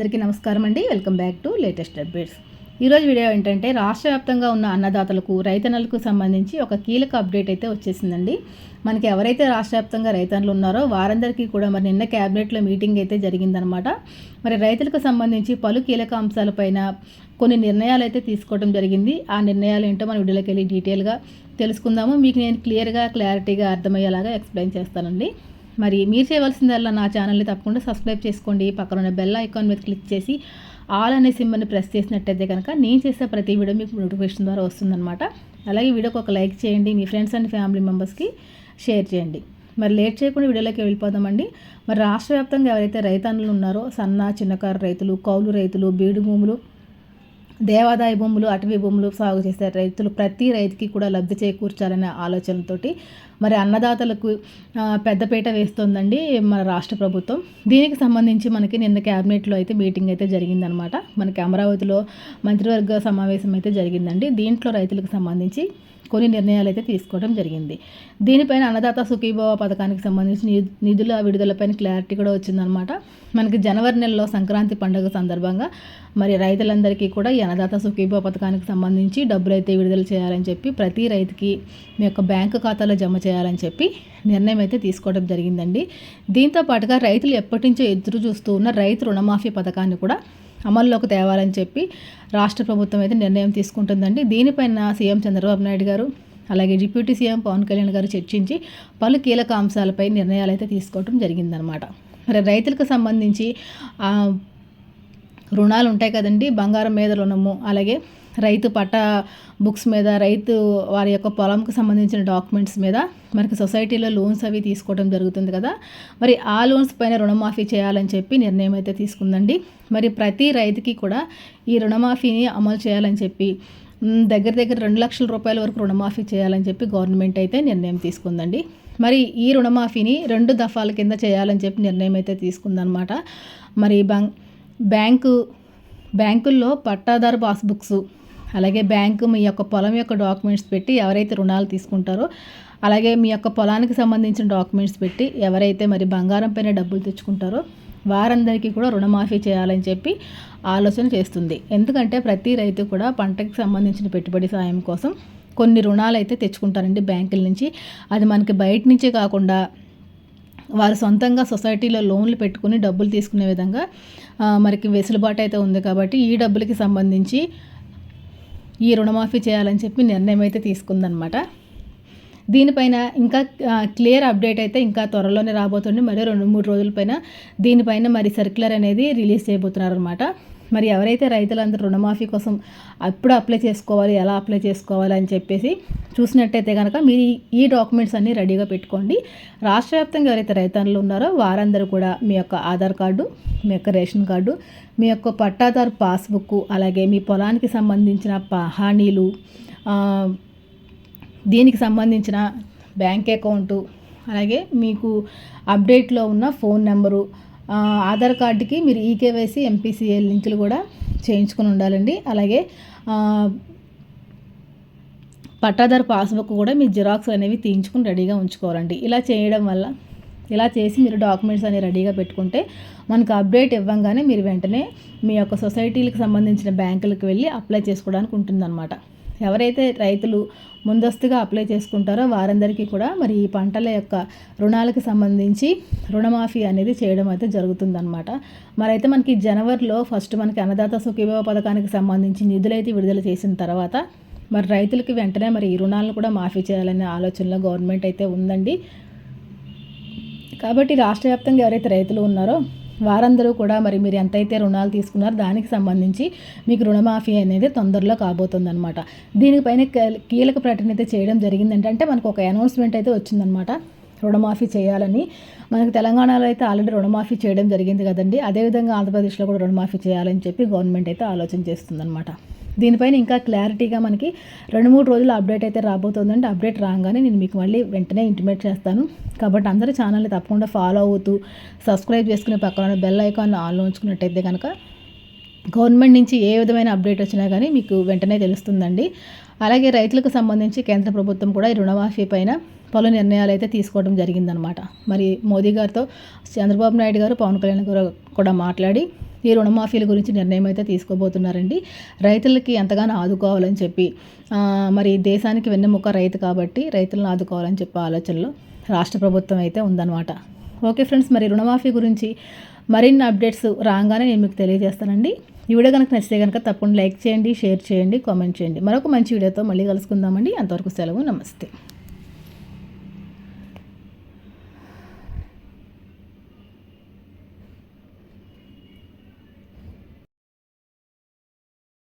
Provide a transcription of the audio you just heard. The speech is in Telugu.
అందరికీ నమస్కారం అండి. Welcome back to latest updates. ఈరోజు వీడియో ఏంటంటే రాష్ట్ర వ్యాప్తంగా ఉన్న అన్నదాతలకు రైతన్నలకు సంబంధించి ఒక కీలక అప్డేట్ అయితే వచ్చేసిందండి. మనకి ఎవరైతే రాష్ట్ర వ్యాప్తంగా రైతన్నులు ఉన్నారో వారందరికీ కూడా మరి నిన్న క్యాబినెట్లో మీటింగ్ అయితే జరిగిందనమాట మరి రైతులకు సంబంధించి పలు కీలక అంశాలపైన కొన్ని నిర్ణయాలు అయితే తీసుకోవడం జరిగింది. ఆ నిర్ణయాలు ఏంటో మన వీడియోలోకి వెళ్ళి డీటెయిల్గా తెలుసుకుందాము. మీకు నేను క్లియర్గా క్లారిటీగా అర్థమయ్యేలాగా ఎక్స్ప్లెయిన్ చేస్తానండి. మరి మీరు చేయవలసిందల్లా నా ఛానల్ని తప్పకుండా సబ్స్క్రైబ్ చేసుకోండి. పక్కన ఉన్న బెల్ ఐకాన్ మీద క్లిక్ చేసి ఆల్ అనే సింబల్ని ప్రెస్ చేసినట్టయితే కనుక నేను చేసే ప్రతి వీడియో మీకు నోటిఫికేషన్ ద్వారా వస్తుందన్నమాట. అలాగే వీడియోకి ఒక లైక్ చేయండి. మీ ఫ్రెండ్స్ అండ్ ఫ్యామిలీ మెంబర్స్కి షేర్ చేయండి. మరి లేట్ చేయకుండా వీడియోలోకి వెళ్ళిపోదామండి. మరి రాష్ట్ర వ్యాప్తంగా ఎవరైతే రైతన్నులు ఉన్నారో సన్న చిన్నకారు రైతులు కౌలు రైతులు బీడు భూములు దేవాదాయ భూములు అటవీ భూములు సాగు చేసే రైతులు ప్రతి రైతుకి కూడా లబ్ధి చేకూర్చాలనే ఆలోచనతోటి మరి అన్నదాతలకు పెద్దపీట వేస్తోందండి మన రాష్ట్ర ప్రభుత్వం. దీనికి సంబంధించి మనకి నిన్న క్యాబినెట్లో అయితే మీటింగ్ అయితే జరిగిందనమాట. మనకి అమరావతిలో మంత్రివర్గ సమావేశం అయితే జరిగిందండి. దీంట్లో రైతులకు సంబంధించి కొన్ని నిర్ణయాలు అయితే తీసుకోవడం జరిగింది. దీనిపైన అన్నదాత సుఖీభవ పథకానికి సంబంధించి నిధుల విడుదలపైన క్లారిటీ కూడా వచ్చిందనమాట. మనకి జనవరి నెలలో సంక్రాంతి పండుగ సందర్భంగా మరి రైతులందరికీ కూడా ఈ అన్నదాత సుఖీభ పథకానికి సంబంధించి డబ్బులు అయితే విడుదల చేయాలని చెప్పి ప్రతి రైతుకి మీ యొక్క బ్యాంకు ఖాతాలో జమ చేయాలని చెప్పి నిర్ణయం అయితే తీసుకోవడం జరిగిందండి. దీంతో పాటుగా రైతులు ఎప్పటి నుంచో ఎదురు చూస్తూ ఉన్న రైతు రుణమాఫీ పథకాన్ని కూడా అమల్లోకి తేవాలని చెప్పి రాష్ట్ర ప్రభుత్వం అయితే నిర్ణయం తీసుకుంటుందండి. దీనిపైన సీఎం చంద్రబాబు నాయుడు గారు అలాగే డిప్యూటీ సీఎం పవన్ కళ్యాణ్ గారు చర్చించి పలు కీలక అంశాలపై నిర్ణయాలు అయితే తీసుకోవడం జరిగిందనమాట మరి రైతులకు సంబంధించి రుణాలు ఉంటాయి కదండి బంగారం మీద రుణము అలాగే రైతు పట్ట బుక్స్ మీద రైతు వారి యొక్క పొలంకి సంబంధించిన డాక్యుమెంట్స్ మీద మనకి సొసైటీలో లోన్స్ అవి తీసుకోవడం జరుగుతుంది కదా. మరి ఆ లోన్స్ పైన రుణమాఫీ చేయాలని చెప్పి నిర్ణయం అయితే తీసుకుందండి. మరి ప్రతి రైతుకి కూడా ఈ రుణమాఫీని అమలు చేయాలని చెప్పి దగ్గర దగ్గర రెండు లక్షల రూపాయల వరకు రుణమాఫీ చేయాలని చెప్పి గవర్నమెంట్ అయితే నిర్ణయం తీసుకుందండి. మరి ఈ రుణమాఫీని రెండు దఫాల కింద చేయాలని చెప్పి నిర్ణయం అయితే తీసుకుందనమాట. మరి బంగ్ బ్యాంకు బ్యాంకుల్లో పట్టాదారు పాస్బుక్స్ అలాగే బ్యాంకు మీ యొక్క పొలం యొక్క డాక్యుమెంట్స్ పెట్టి ఎవరైతే రుణాలు తీసుకుంటారో అలాగే మీ యొక్క పొలానికి సంబంధించిన డాక్యుమెంట్స్ పెట్టి ఎవరైతే మరి బంగారం పైన డబ్బులు తెచ్చుకుంటారో వారందరికీ కూడా రుణమాఫీ చేయాలని చెప్పి ఆలోచన చేస్తుంది. ఎందుకంటే ప్రతి రైతు కూడా పంటకి సంబంధించిన పెట్టుబడి సాయం కోసం కొన్ని రుణాలు అయితే తెచ్చుకుంటారండి బ్యాంకుల నుంచి. అది మనకి బయట నుంచే కాకుండా వారు సొంతంగా సొసైటీలో లోన్లు పెట్టుకుని డబ్బులు తీసుకునే విధంగా మనకి వెసులుబాటు అయితే ఉంది కాబట్టి ఈ డబ్బులకి సంబంధించి ఈ రుణమాఫీ చేయాలని చెప్పి నిర్ణయం అయితే తీసుకుందనమాట దీనిపైన ఇంకా క్లియర్ అప్డేట్ అయితే ఇంకా త్వరలోనే రాబోతుంది. మరి రెండు మూడు రోజులపైన దీనిపైన మరి సర్క్యులర్ అనేది రిలీజ్ చేయబోతున్నారు అనమాట మరి ఎవరైతే రైతులందరూ రుణమాఫీ కోసం అప్పుడు అప్లై చేసుకోవాలి ఎలా అప్లై చేసుకోవాలి అని చెప్పేసి చూసినట్టయితే కనుక మీరు ఈ డాక్యుమెంట్స్ అన్నీ రెడీగా పెట్టుకోండి. రాష్ట్ర వ్యాప్తంగా ఎవరైతే రైతన్నులు ఉన్నారో వారందరూ కూడా మీ యొక్క ఆధార్ కార్డు మీ యొక్క రేషన్ కార్డు మీ యొక్క పట్టాదారు పాస్బుక్ అలాగే మీ పొలానికి సంబంధించిన హానీలు దీనికి సంబంధించిన బ్యాంక్ అకౌంటు అలాగే మీకు అప్డేట్లో ఉన్న ఫోన్ నెంబరు ఆధార్ కార్డుకి మీరు ఈకేవైసీ ఎంపీసీఏ లింకులు కూడా చేయించుకొని ఉండాలండి. అలాగే పట్టాదారు పాస్బుక్ కూడా మీ జిరాక్స్ అనేవి తీయించుకుని రెడీగా ఉంచుకోవాలండి. ఇలా చేయడం వల్ల ఇలా చేసి మీరు డాక్యుమెంట్స్ అనేవి రెడీగా పెట్టుకుంటే మనకు అప్డేట్ ఇవ్వంగానే మీరు వెంటనే మీ యొక్క సొసైటీలకు సంబంధించిన బ్యాంకులకు వెళ్ళి అప్లై చేసుకోవడానికి ఉంటుందన్నమాట. ఎవరైతే రైతులు ముందస్తుగా అప్లై చేసుకుంటారో వారందరికీ కూడా మరి ఈ పంటల యొక్క రుణాలకు సంబంధించి రుణమాఫీ అనేది చేయడం అయితే జరుగుతుందన్నమాట. మరైతే మనకి జనవరిలో ఫస్ట్ మనకి అన్నదాత సుఖీభవ పథకానికి సంబంధించి నిధులైతే విడుదల చేసిన తర్వాత మరి రైతులకి వెంటనే మరి ఈ రుణాలను కూడా మాఫీ చేయాలనే ఆలోచనలో గవర్నమెంట్ అయితే ఉందండి. కాబట్టి రాష్ట్ర వ్యాప్తంగా ఎవరైతే రైతులు ఉన్నారో వారందరూ కూడా మరి మీరు ఎంతైతే రుణాలు తీసుకున్నారో దానికి సంబంధించి మీకు రుణమాఫీ అనేది తొందరలో కాబోతుందనమాట దీనిపైన కీలక ప్రకటన అయితే చేయడం జరిగిందంటే మనకు ఒక అనౌన్స్మెంట్ అయితే వచ్చిందనమాట రుణమాఫీ చేయాలని. మనకు తెలంగాణలో అయితే ఆల్రెడీ రుణమాఫీ చేయడం జరిగింది కదండి. అదేవిధంగా ఆంధ్రప్రదేశ్లో కూడా రుణమాఫీ చేయాలని చెప్పి గవర్నమెంట్ అయితే ఆలోచన చేస్తుందన్నమాట. దీనిపైన ఇంకా క్లారిటీగా మనకి రెండు మూడు రోజులు అప్డేట్ అయితే రాబోతుందండి. అప్డేట్ రాగానే నేను మీకు మళ్ళీ వెంటనే ఇంటిమేట్ చేస్తాను. కాబట్టి అందరూ ఛానల్ని తప్పకుండా ఫాలో అవుతూ సబ్స్క్రైబ్ చేసుకునే పక్కన బెల్ ఐకాన్ ఆన్లో ఉంచుకున్నట్టయితే కనుక గవర్నమెంట్ నుంచి ఏ విధమైన అప్డేట్ వచ్చినా కానీ మీకు వెంటనే తెలుస్తుందండి. అలాగే రైతులకు సంబంధించి కేంద్ర ప్రభుత్వం కూడా ఈ రుణమాఫీ పైన పలు నిర్ణయాలు అయితే తీసుకోవడం జరిగిందనమాట మరి మోదీ గారితో చంద్రబాబు నాయుడు గారు పవన్ కళ్యాణ్ గారు కూడా మాట్లాడి ఈ రుణమాఫీల గురించి నిర్ణయం అయితే తీసుకోబోతున్నారండి. రైతులకి ఎంతగానో ఆదుకోవాలని చెప్పి మరి దేశానికి వెన్నెముక రైతు కాబట్టి రైతులను ఆదుకోవాలని చెప్పి ఆలోచనలో రాష్ట్ర ప్రభుత్వం అయితే ఉందన్నమాట. ఓకే ఫ్రెండ్స్ మరి రుణమాఫీ గురించి మరిన్ని అప్డేట్స్ రాగానే నేను మీకు తెలియజేస్తానండి. ఈ వీడియో కనుక నచ్చితే కనుక తప్పకుండా లైక్ చేయండి షేర్ చేయండి కామెంట్ చేయండి. మరొక మంచి వీడియోతో మళ్ళీ కలుసుకుందామండి. అంతవరకు సెలవు నమస్తే.